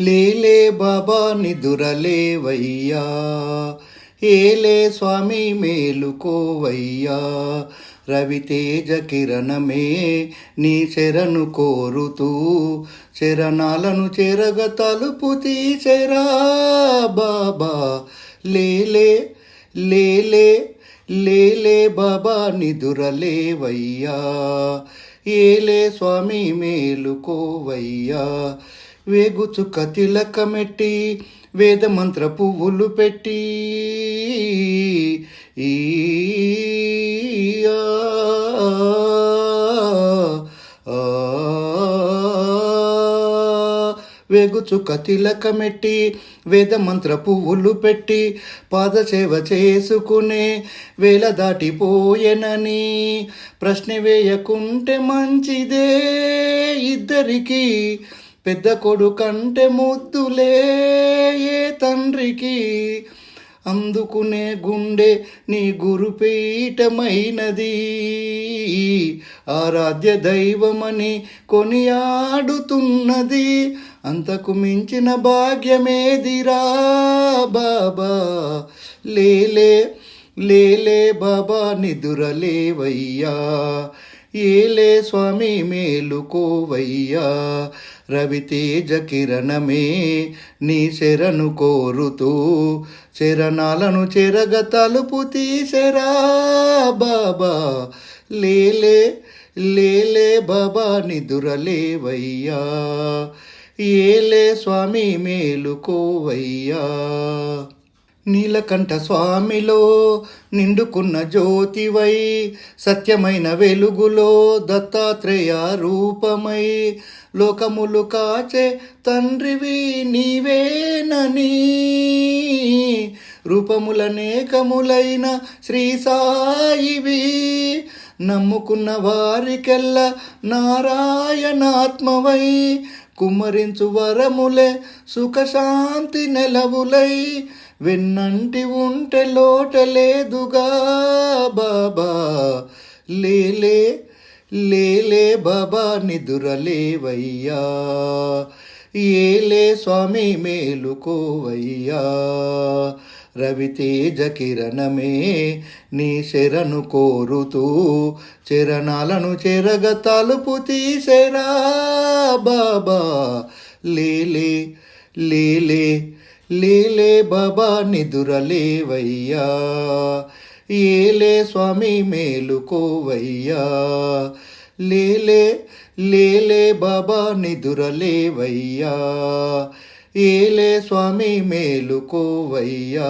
లేలే బాబా నిదురలేవయ్యా ఏలే స్వామి మేలుకోవయ్యా. రవితేజ కిరణమే నీ శరణు కోరుతూ శరణాలను చెరగ తలుపు తీసెరా బాబా. లేలే లేలే లేలే బాబా నిదురలేవయ్యా ఏలే స్వామి మేలుకోవయ్యా. వేగుచు కతిలకమెట్టి వేద వేదమంత్ర పువ్వులు పెట్టి. ఈ ఆ, ఆ, వేగుచుక్క తిలకమెట్టి వేదమంత్ర పువ్వులు పెట్టి. పాదసేవ చేసుకునే వేల దాటిపోయెనని ప్రశ్న వేయకుంటే మంచిదే ఇద్దరికి. పెద్ద కొడుకంటే ముద్దులే ఏ తండ్రికి? అందుకునే గుండె నీ గురుపీఠమైనది. ఆరాధ్య దైవమని కొనియాడుతున్నది. అంతకు మించిన భాగ్యమేదిరా బాబా? లేలే లేలే బాబా నిదురలేవయ్యా. ఏలే స్వామి మేలుకోవయ్యా. రవితేజ కిరణమే నీ శరణు కోరుతూ శరణాలను చెరగ తలుపు తీసెరా బాబా. లేలే లేలే బాబా నిదురలేవయ్యా. ఏలే స్వామి మేలుకోవయ్యా. నీలకంఠ స్వామిలో నిండుకున్న జ్యోతివై సత్యమైన వెలుగులో దత్తాత్రేయ రూపమై. లోకములు కాచే తండ్రివి నీవేనని. రూపములనేకములైన శ్రీ సాయివి నమ్ముకున్న వారికెల్ల నారాయణాత్మవై. కుమ్మరించు వరములే సుఖశాంతి నెలవులై. వెన్నంటి ఉంటే లోట లేదుగా బాబా. లేలే లేలే బాబా నిదురలేవయ్యా. ఏలే స్వామి మేలుకోవయ్యా. రవితేజ కిరణమే నీ శరణు కోరుతూ చరణాలను చెరగ తలుపు తీసెరా బాబా. లేలే లేలే లేలే బాబా నిదురలేవయ్యా. ఏలే స్వామి మేలుకోవయ్యా. లేలే లేలే బాబా నిదురలేవయ్యా. ఏలే స్వామి మేలుకోవయ్యా.